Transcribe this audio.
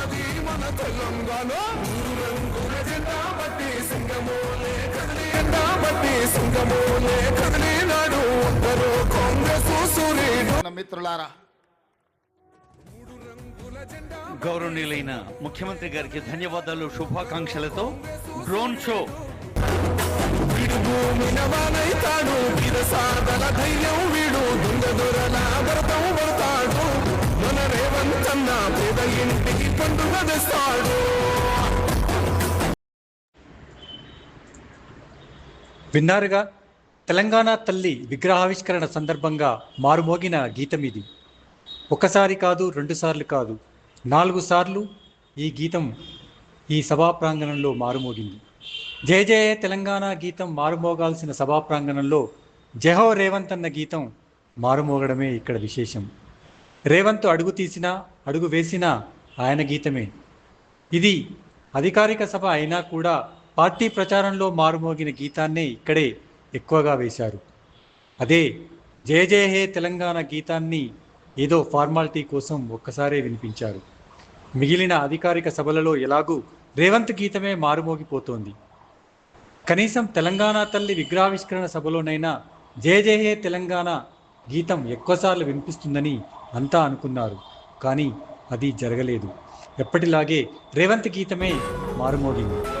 మనది మన తెలంగాణ. రంగుల జెండా బట్టి సింగమోలే కదిలి జెండా బట్టి సింగమోలే కదిలినాడు అందరూ కాంగ్రెస్ సూర్యుడు మిత్రులారా గౌరవనీయులైన ముఖ్యమంత్రి గారికి ధన్యవాదాలు శుభాకాంక్షలతో డ్రోన్ షో. ధైర్యం పేద ఇంటికి పండుగ తెస్తాడు విన్నారుగా? తెలంగాణ తల్లి విగ్రహావిష్కరణ సందర్భంగా మారుమోగిన గీతం ఇది. ఒకసారి కాదు రెండుసార్లు కాదు. నాలుగు సార్లు ఈ గీతం ఈ సభా ప్రాంగణంలో మారుమోగింది. జయ జయ తెలంగాణ గీతం మారుమోగాల్సిన సభా ప్రాంగణంలో జహో రేవంత్ అన్న గీతం మారుమోగడమే ఇక్కడ విశేషం. రేవంత్ అడుగు తీసినా అడుగు వేసినా ఆయన గీతమే. ఇది అధికారిక సభ అయినా కూడా పార్టీ ప్రచారంలో మారుమోగిన గీతాన్నే ఇక్కడే ఎక్కువగా వేశారు. అదే జయ జయ హే తెలంగాణ గీతాన్ని ఏదో ఫార్మాలిటీ కోసం ఒక్కసారే వినిపించారు. మిగిలిన అధికారిక సభలలో ఎలాగూ రేవంత్ గీతమే మారుమోగిపోతోంది. కనీసం తెలంగాణ తల్లి విగ్రహావిష్కరణ సభలోనైనా జయ జయ హే తెలంగాణ గీతం ఎక్కువసార్లు వినిపిస్తుందని అంతా అనుకున్నారు. కానీ అది జరగలేదు. ఎప్పటిలాగే రేవంత్ గీతమే మారుమోగింది.